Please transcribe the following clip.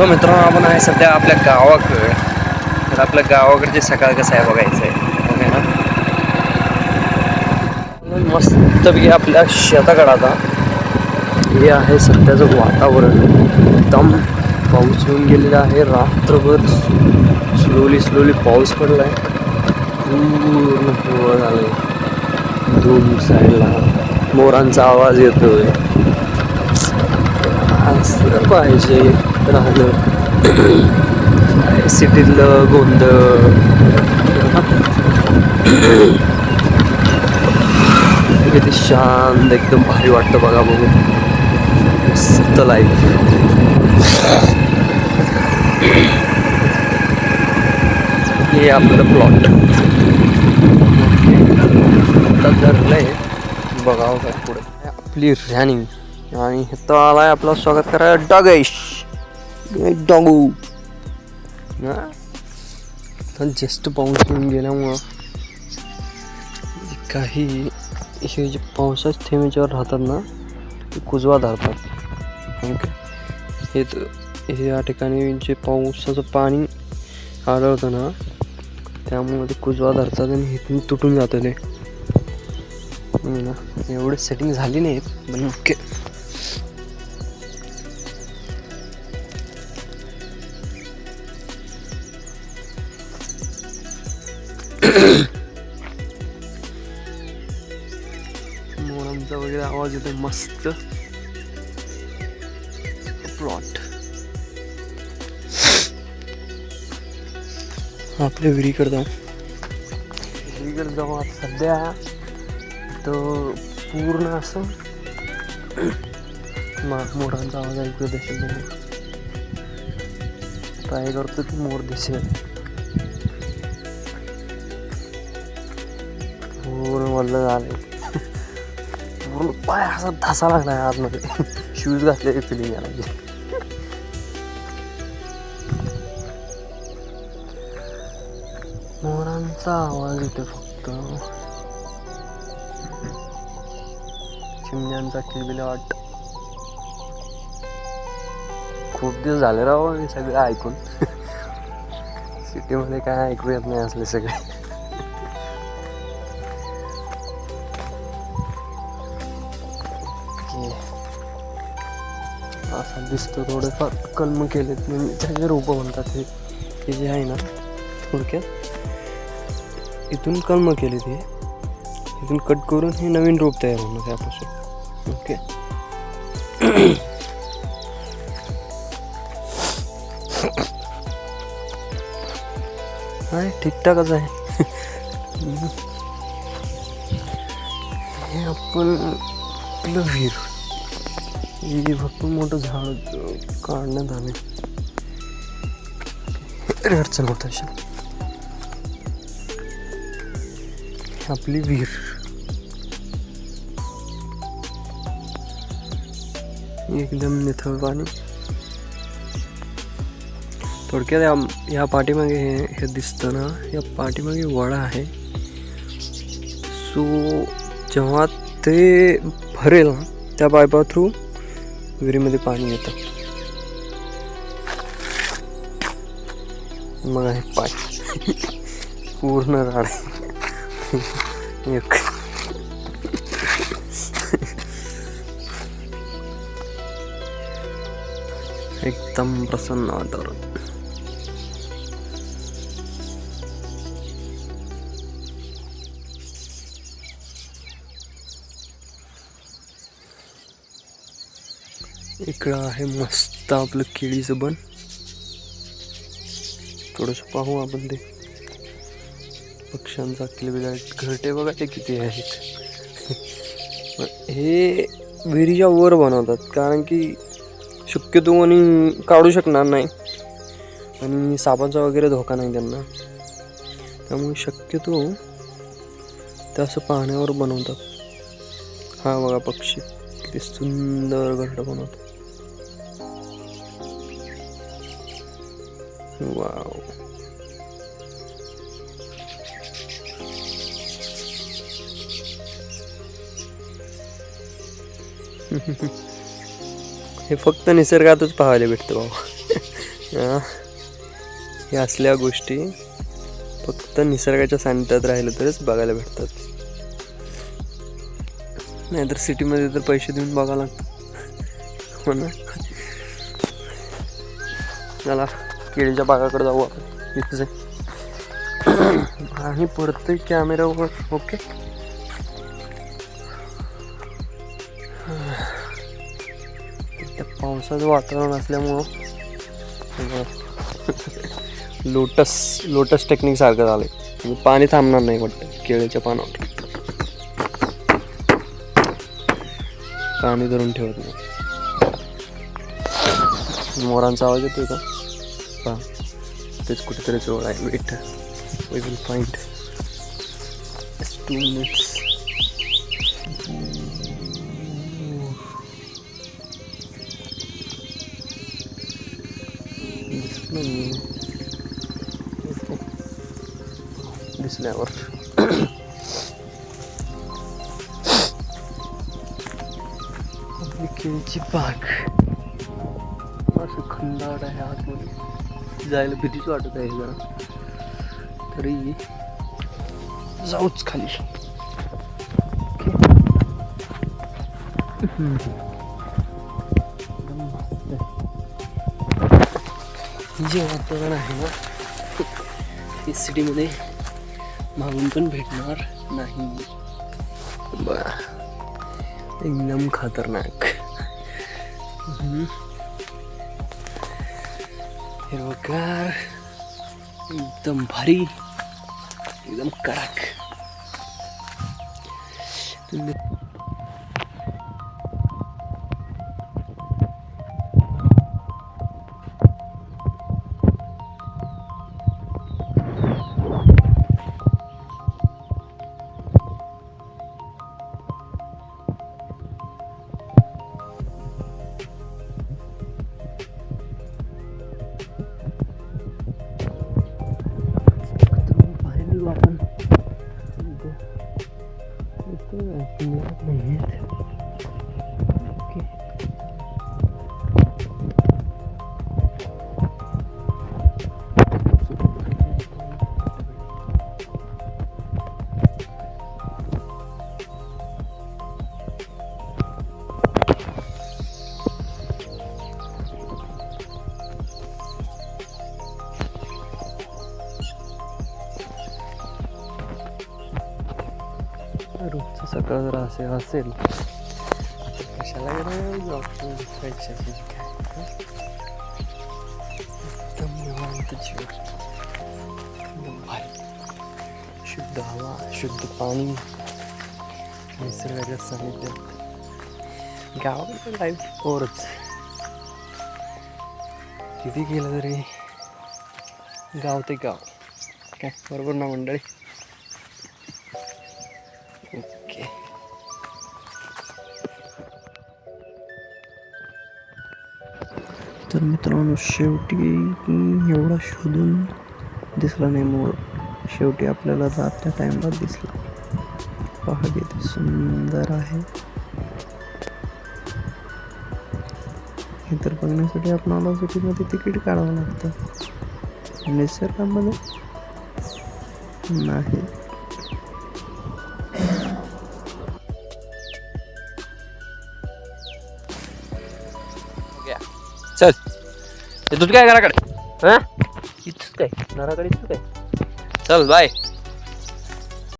So मित्रांनो आपण आहे सध्या आपल्या गावाकडे. तर आपल्या गावाकडचे सकाळ कसं आहे बघायचं आहे. ओके ना. मस्तपैकी आपल्या शेताकडं आता. हे आहे सध्याचं वातावरण. एकदम पाऊस येऊन गेलेला आहे. रात्रभर स्लोली स्लोली पाऊस पडला आहे पूर्ण हिवळ झालं आहे दोन साईडला मोरांचा आवाज येतोय. असं पाहिजे? राहिलं. सिटीतलं गोंधळ किती शांत एकदम भारी वाटतं बघा बघू. मस्त लाईफ हे आपलं प्लॉट आता धरलंय. बघावं काय पुढे. आपली रॅनिंग आणि इथं आलाय आपलं स्वागत करायला डगेश. डॉगू. जास्त पाऊस येऊन गेल्यामुळं काही हे जे पावसाच्या थेंबीच्यावर राहतात ना ते कुजवा धरतात. ओके हे हे या ठिकाणी जे पावसाचं पाणी आढळतं ना त्यामुळे ते कुजवा धरतात आणि इथून तुटून जातं ते. ना एवढे सेटिंग झाली नाहीत पण ओके आवाज येतो मस्त. प्लॉट आपल्या विहिरीकडे जाऊ विहिरीकडे जाऊ आता सध्या. तो पूर्ण असं मा मोरांचा आवाज ऐकू देशील तुम्ही ट्राय करतो की मोर दिसेल. पूर्ण वल्ल झालं पूर्ण पाय असा धसा लागला आतमध्ये. शूज घातलेली फिलिंग यायला मोरांचा आवाज येतो फक्त. चिमण्यांचा किलबिलाट खूप दिवस झाले राव हे सगळं ऐकून. सिटीमध्ये काय ऐकू येत नाही असले सगळे. असा दिसतो. थोडेफार कलम केलेत. म्हणजे त्याचे रोपं म्हणतात हे. हे जे आहे ना थोडक्यात इथून कलम केलेत हे. इथून कट करून हे नवीन रोप तयार होणार त्यापासून ओके. हाय ठीकठाकच आहे. हे आपण आपलं विहीर. हे भरपूर मोठं झाड काढण्यात आले अडचण होत अशी आपली विहीर. एकदम निथळ पाणी. थोडक्यात या या पाठीमागे हे हे दिसतं ना या पाठीमागे वडा आहे. सो जेव्हा ते भरेल ना त्या पायपा थ्रू विहिरीमध्ये पाणी येतं. मग आहे पाय पूर्ण राड एक. एकदम प्रसन्न वातावरण. इकडं आहे मस्त आपलं केळीचं बन. थोडंसं पाहू आपण ते. पक्ष्यांचा किलबिला घरटे बघा ते किती आहेत. हे विहिरीच्या वर बनवतात कारण की शक्यतो कोणी काढू शकणार नाही. आणि सापांचा वगैरे धोका नाही त्यांना. त्यामुळे शक्यतो ते असं पाण्यावर बनवतात. हा बघा पक्षी किती सुंदर घरटं बनवतात. वाव हे फक्त निसर्गातच पाहायला भेटतं बाबा. ह्या हे असल्या गोष्टी फक्त निसर्गाच्या सानिध्यात राहिलं तरच बघायला भेटतात. नाहीतर सिटीमध्ये तर पैसे देऊन बघावं लागतं. हो ना? चला. केळीच्या बागाकडे जाऊ आपण. इथेच आहे आणि पडतंय कॅमेऱ्यावर ओके? त्या पावसाचं वातावरण असल्यामुळं लोटस लोटस टेक्निक सारखं झालं आहे म्हणजे पाणी थांबणार नाही वाटतं केळीच्या पानावर. पाणी धरून ठेवत नाही. मोरांचा आवाज येतोय का? This There's good there is road. I wait. We will find. It's two minutes. This money. This park. खंडाट आहे आतमध्ये. जायला भीतीच वाटत आहे जरा. तरी जाऊच खाली. हे जे वातावरण आहे ना हे सिटीमध्ये मागून पण भेटणार नाही. बर. एकदम खतरनाक. हिरवगार एकदम भारी. एकदम कडक. muito bonita. जर असे असेल तर कशाला गरज ऑप्शन पैशाची काय हं? एकदम निवांत जीवन एकदम शुद्ध हवा शुद्ध पाणी निसर्गाच्या सानिध्यात गावाकडे लाईफ ओरच किती केलं तरी गाव ते गाव काय बरोबर ना मंडळी तर मित्रांनो शेवटी एवढा शोधून दिसला नाही मोर. शेवटी आपल्याला रातच्या टाईमला दिसला. पहा किती सुंदर आहे. हे तर बघण्यासाठी आपणाला सिटीमध्ये तिकीट काढावं लागतं. निसर्गामध्ये नाही. येतोच काय घराकडे? हा? इथंच काय? घराकडे इथंच काय? चल बाय